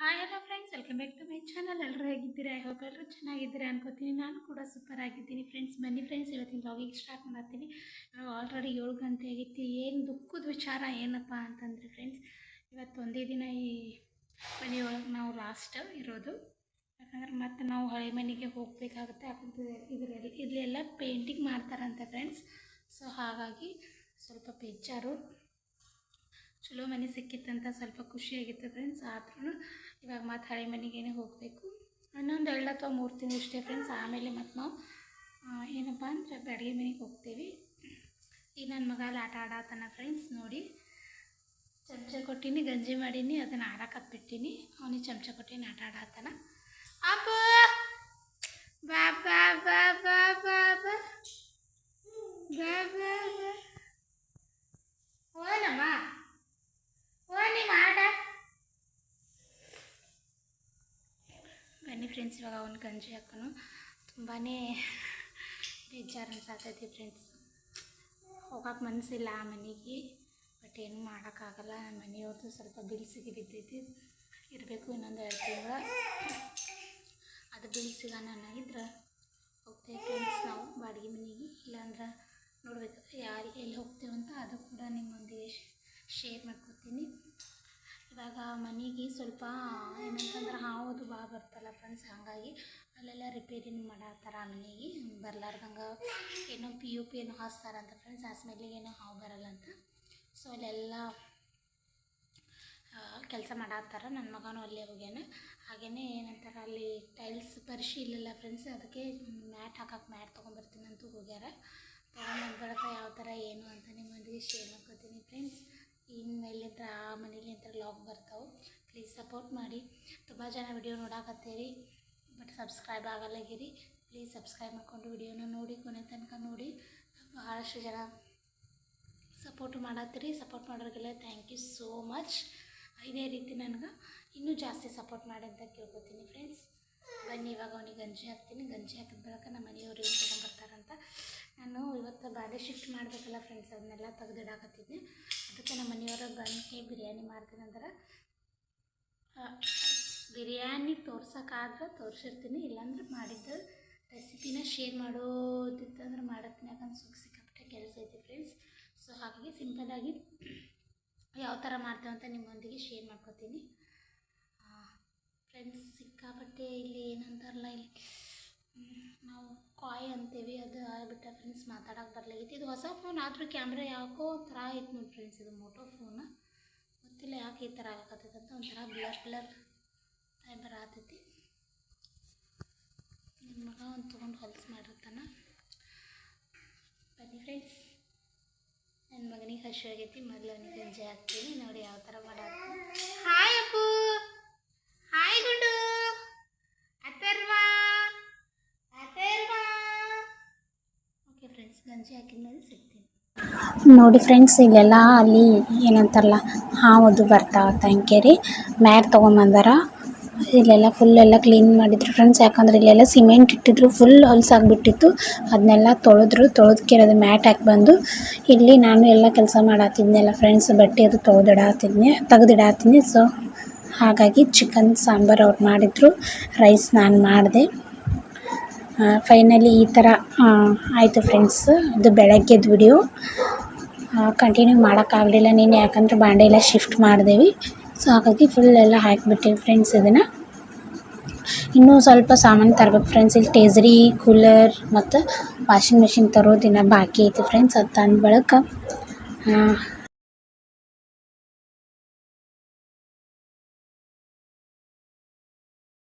Hi hello friends welcome back to my channel ಎಲ್ಲರೂ ಹೇಗಿದ್ದೀರಾ? I hope ಎಲ್ಲರೂ ಚೆನ್ನಾಗಿದ್ದೀರಾ ಅನ್ಕೋತೀನಿ. ನಾನು ಕೂಡ ಸೂಪರ್ ಆಗಿದ್ದೀನಿ ಫ್ರೆಂಡ್ಸ್ ಬನ್ನಿ ಫ್ರೆಂಡ್ಸ್ ಇವತ್ತಿನ ವ್ಲಾಗಿಗೆ ಸ್ಟಾರ್ಟ್ ಮಾಡ್ತೀನಿ. ಆಲ್ರೆಡಿ ಏಳು ಗಂಟೆ ಆಗೈತಿ ಏನು ದುಃಖದ ವಿಚಾರ ಏನಪ್ಪ ಅಂತಂದರೆ ಫ್ರೆಂಡ್ಸ್ ಇವತ್ತು ಒಂದೇ ದಿನ ಈ ಮನೆಯೊಳಗೆ ನಾವು ಲಾಸ್ಟ್ ಇರೋದು. ಯಾಕಂದ್ರೆ ಮತ್ತೆ ನಾವು ಹಳೆ ಮನೆಗೆ ಹೋಗಬೇಕಾಗುತ್ತೆ. ಯಾಕಂದ್ರೆ ಇದರಲ್ಲಿ ಇಲ್ಲೆಲ್ಲ ಪೇಂಟಿಂಗ್ ಮಾಡ್ತಾರಂತೆ ಫ್ರೆಂಡ್ಸ್ ಸೊ ಹಾಗಾಗಿ ಸ್ವಲ್ಪ ಬೇಜಾರು. ಚಲೋ ಮನೆ ಸಿಕ್ಕಿತ್ತಂತ ಸ್ವಲ್ಪ ಖುಷಿಯಾಗಿತ್ತು ಫ್ರೆಂಡ್ಸ್ ಆದ್ರೂ ಇವಾಗ ಮತ್ತು ಹಳೆ ಮನೆಗೇನೆ ಹೋಗಬೇಕು. ಇನ್ನೊಂದು ಎರಡು ಅಥವಾ ಮೂರು ತಿಂಗಳು ಇಷ್ಟೇ ಫ್ರೆಂಡ್ಸ್ ಆಮೇಲೆ ಮತ್ತು ನಾವು ಏನಪ್ಪ ಅಂದರೆ ಅಡುಗೆ ಮನೆಗೆ ಹೋಗ್ತೀವಿ. ಈ ನನ್ನ ಮಗ ಅಲ್ಲಿ ಆಟ ಆಡತ್ತಾನ ಫ್ರೆಂಡ್ಸ್ ನೋಡಿ. ಚಮಚ ಕೊಟ್ಟಿನಿ, ಗಂಜಿ ಮಾಡೀನಿ, ಅದನ್ನು ಆಡಕ್ಕೆ ಬಿಟ್ಟಿನಿ ಅವನಿಗೆ ಚಮಚ ಕೊಟ್ಟಿನಿ, ಆಟ ಆಡತ್ತಾನ ಅಪ್ಪ ಬಾ ಬಾ ಬಾ ಬಾ ಬಾ ಬಾ ಬಾ ಹೋನಮ್ಮ ಓ ನಿಮ್ಮ ಆಟ ಬನ್ನಿ ಫ್ರೆಂಡ್ಸ್ ಇವಾಗ ಅವ್ನು ಗಂಜಿ ಹಾಕೋನು. ತುಂಬಾ ಬೇಜಾರು ಅನ್ಸಾತೈತಿ ಫ್ರೆಂಡ್ಸ್ ಹೋಗಕ್ಕೆ ಮನಸ್ಸಿಲ್ಲ ಆ ಮನೆಗೆ. ಬಟ್ ಏನು ಮಾಡೋಕ್ಕಾಗಲ್ಲ ನಮ್ಮ ಮನೆಯವ್ರದ್ದು ಸ್ವಲ್ಪ ಬಿಲ್ಸಿಗೆ ಬಿದ್ದೈತಿ. ಇರಬೇಕು ಇನ್ನೊಂದು ಎರಡು ತಿಂಗಳ. ಅದು ಬಿಲ್ ಸಿಗೋಣ ಅನ್ನೋಗಿದ್ರೆ ಹೋಗ್ತೇವೆ ಫ್ರೆಂಡ್ಸ್ ನಾವು ಬಾಡಿಗೆ ಮನೆಗೆ. ಇಲ್ಲಾಂದ್ರೆ ನೋಡ್ಬೇಕು ಯಾರು ಎಲ್ಲಿ ಹೋಗ್ತೇವಂತ ಅದು ಕೂಡ ನಿಮ್ಮೊಂದಿಗೆ ಶೇರ್ ಮಾಡ್ಕೊತೀನಿ. ಇವಾಗ ಮನೆಗೆ ಸ್ವಲ್ಪ, ಏನಂತಂದ್ರೆ ಹಾವುದು ಭಾಳ ಬರ್ತಲ್ಲ ಫ್ರೆಂಡ್ಸ್ ಹಾಗಾಗಿ ಅಲ್ಲೆಲ್ಲ ರಿಪೇರಿನೂ ಮಾಡತ್ತಾರ ಮನೆಗೆ. ಬರ್ಲಾರ್ದಂಗೆ ಏನೋ ಪಿ ಯು ಪಿ ಏನೋ ಹಾಸ್ತಾರಂತ ಫ್ರೆಂಡ್ಸ್ ಆ ಸ್ಮೆಲ್ಲಿಗೆ ಏನೋ ಹಾವು ಬರಲ್ಲ ಅಂತ. ಸೊ ಅಲ್ಲೆಲ್ಲ ಕೆಲಸ ಮಾಡತ್ತಾರ ನನ್ನ ಮಗನೂ ಅಲ್ಲೇ ಹೋಗ್ಯಾನ. ಹಾಗೆಯೇ ಏನಂತಾರೆ ಅಲ್ಲಿ ಟೈಲ್ಸ್ ಪರಿಶಿ ಇಲ್ಲಲ್ಲ ಫ್ರೆಂಡ್ಸ್ ಅದಕ್ಕೆ ಮ್ಯಾಟ್ ಹಾಕಕ್ಕೆ ಮ್ಯಾಟ್ ತೊಗೊಂಬರ್ತೀನಿ ಅಂತೂ ಹೋಗ್ಯಾರ. ಬಳಿಕ ಯಾವ ಥರ ಏನು ಅಂತ ನಿಮ್ಮೊಂದಿಗೆ ಶೇರ್ ಮಾಡ್ಕೊತೀನಿ ಫ್ರೆಂಡ್ಸ್ ಇನ್ಮೇಲಿಂದ ಆ ಮನೇಲಿಂದ ಲಾಗ್ ಬರ್ತಾವೆ ಪ್ಲೀಸ್ ಸಪೋರ್ಟ್ ಮಾಡಿ. ತುಂಬ ಜನ ವಿಡಿಯೋ ನೋಡಾಕತ್ತೀರಿ ಬಟ್ ಸಬ್ಸ್ಕ್ರೈಬ್ ಆಗಲ್ಲಾಗಿರಿ ಪ್ಲೀಸ್ ಸಬ್ಸ್ಕ್ರೈಬ್ ಮಾಡ್ಕೊಂಡು ವಿಡಿಯೋನ ನೋಡಿ, ಕೊನೆ ತನಕ ನೋಡಿ. ಭಾಳಷ್ಟು ಜನ ಸಪೋರ್ಟ್ ಮಾಡತ್ತೀರಿ. ಸಪೋರ್ಟ್ ಮಾಡೋರಿಗೆಲ್ಲ ಥ್ಯಾಂಕ್ ಯು ಸೋ ಮಚ್ ಇದೇ ರೀತಿ ನನಗೆ ಇನ್ನೂ ಜಾಸ್ತಿ ಸಪೋರ್ಟ್ ಮಾಡಿ ಅಂತ ಕೇಳ್ಕೊತೀನಿ ಫ್ರೆಂಡ್ಸ್ ಬನ್ನಿ, ಇವಾಗ ಅವನಿಗೆ ಗಂಜಿ ಹಾಕ್ತೀನಿ. ಗಂಜಿ ಹಾಕಿದ ಬಳಿಕ ನಮ್ಮ ಮನೆಯವರು ಏನು ತಗೊಂಡ್ಬರ್ತಾರಂತ ನಾನು ಇವತ್ತು ಬಾದೆ ಶಿಫ್ಟ್ ಮಾಡಬೇಕಲ್ಲ ಫ್ರೆಂಡ್ಸ್ ಅದನ್ನೆಲ್ಲ ತೆಗೆದಿಡಾಕತ್ತಿದ್ದೆ. ಅದಕ್ಕೆ ನಮ್ಮ ಮನೆಯವರು ಬಂದು ಬಿರಿಯಾನಿ ಮಾಡ್ತೀನಿ ಅಂದ್ರೆ. ಬಿರಿಯಾನಿ ತೋರ್ಸೋಕ್ಕಾದ್ರೆ ತೋರಿಸಿರ್ತೀನಿ, ಇಲ್ಲಾಂದ್ರೆ ಮಾಡಿದ್ದು ರೆಸಿಪಿನ ಶೇರ್ ಮಾಡೋದಿತ್ತಂದ್ರೆ ಮಾಡತ್ತೀನಿ ಯಾಕಂದ್ರೆ ಸುಖ ಸಿಕ್ಕಾಪಟ್ಟೆ ಕೆಲಸ ಐತಿ ಫ್ರೆಂಡ್ಸ್ ಸೊ ಹಾಗಾಗಿ ಸಿಂಪಲ್ಲಾಗಿ ಯಾವ ಥರ ಮಾಡ್ತೇವೆ ಅಂತ ನಿಮ್ಮೊಂದಿಗೆ ಶೇರ್ ಮಾಡ್ಕೊತೀನಿ. ಫ್ರೆಂಡ್ಸ್ ಸಿಕ್ಕಾಪಟ್ಟೆ ಇಲ್ಲಿ ಏನಂತಾರಲ್ಲ, ಇಲ್ಲಿ ನಾವು ಕಾಯ್ ಅಂತೀವಿ, ಅದು ಆಗ್ಬಿಟ್ಟ ಫ್ರೆಂಡ್ಸ್ ಮಾತಾಡೋಕೆ ಬರಲಾಗಿತ್ತು ಇದು ಹೊಸ ಫೋನ್ ಆದರೂ ಕ್ಯಾಮ್ರಾ ಯಾಕೋ ಒಂಥರ ಐತೆ ನೋಡಿ ಫ್ರೆಂಡ್ಸ್ ಇದು ಮೋಟೋ ಫೋನ್ ಗೊತ್ತಿಲ್ಲ ಯಾಕೆ ಈ ಥರ ಆಗತ್ತೈತೆ ಅಂತ ಒಂಥರ ಬ್ಲರ್ ಬ್ಲರ್ ಟೈಮ್ ಬರತೈತಿ ನಿಮ್ಮ ಮಗ ಒಂದು ತೊಗೊಂಡು ಹೊಲ್ಸು ಮಾಡಿರ್ತಾನೆ. ಬನ್ನಿ ಫ್ರೆಂಡ್ಸ್ ನನ್ನ ಮಗನಿಗೆ ಹಸಿ ಆಗೈತಿ, ಮೊದಲು ಅವನಿಗೆ ಗಂಜಿ ಹಾಕ್ತೀನಿ ನೋಡಿ ಯಾವ ಥರ ಮಾಡಾಕ್ತೀನಿ ಹಾಕಿದ್ಮೇಲೆ ಸಿಗ್ತೀನಿ. ನೋಡಿ ಫ್ರೆಂಡ್ಸ್ ಇಲ್ಲೆಲ್ಲ ಅಲ್ಲಿ ಏನಂತಾರಲ್ಲ ಹಾವದು ಬರ್ತಾವ ತಂಕೇರಿ ಮ್ಯಾಟ್ ತೊಗೊಂಬಂದಾರ. ಇಲ್ಲೆಲ್ಲ ಫುಲ್ ಎಲ್ಲ ಕ್ಲೀನ್ ಮಾಡಿದ್ರು ಫ್ರೆಂಡ್ಸ್ ಯಾಕಂದ್ರೆ ಇಲ್ಲೆಲ್ಲ ಸಿಮೆಂಟ್ ಇಟ್ಟಿದ್ರು ಫುಲ್ ಹೊಲ್ಸಾಗ್ಬಿಟ್ಟಿತ್ತು ಅದನ್ನೆಲ್ಲ ತೊಳೆದ್ರು ತೊಳೆದ್ಕಿರೋದು ಮ್ಯಾಟ್ ಹಾಕಿ ಬಂದು. ಇಲ್ಲಿ ನಾನು ಎಲ್ಲ ಕೆಲಸ ಮಾಡತ್ತಿದ್ನೆಲ್ಲ ಫ್ರೆಂಡ್ಸ್ ಬಟ್ಟೆ ಅದು ತೊಳೆದಿಡಾತಿದ್ನೆ ತೆಗೆದಿಡಾತೀನಿ ಸೊ ಹಾಗಾಗಿ ಚಿಕನ್ ಸಾಂಬಾರು ಅವ್ರು ಮಾಡಿದ್ರು ರೈಸ್ ನಾನು ಮಾಡಿದೆ. ಫೈನಲಿ ಈ ಥರ ಆಯಿತು ಫ್ರೆಂಡ್ಸ್ ಇದು ಬೆಳಗ್ಗೆದ್ದು ವಿಡಿಯೋ ಕಂಟಿನ್ಯೂ ಮಾಡೋಕ್ಕಾಗಲಿಲ್ಲ ನೀನು, ಯಾಕಂದ್ರೆ ಬಾಂಡೆ ಎಲ್ಲ ಶಿಫ್ಟ್ ಮಾಡಿದೆವಿ. ಸೊ ಹಾಗಾಗಿ ಫುಲ್ ಎಲ್ಲ ಹಾಕಿಬಿಟ್ಟಿವಿ ಫ್ರೆಂಡ್ಸ್ ಇದನ್ನು. ಇನ್ನೂ ಸ್ವಲ್ಪ ಸಾಮಾನು ತರಬೇಕು ಫ್ರೆಂಡ್ಸ್ ಇಲ್ಲಿ ಟೇಸ್ರಿ ಕೂಲರ್ ಮತ್ತು ವಾಷಿಂಗ್ ಮೆಷಿನ್ ತರೋದಿನ ಬಾಕಿ ಐತಿ ಫ್ರೆಂಡ್ಸ್ ಅದು ತಂದ ಬಳಿಕ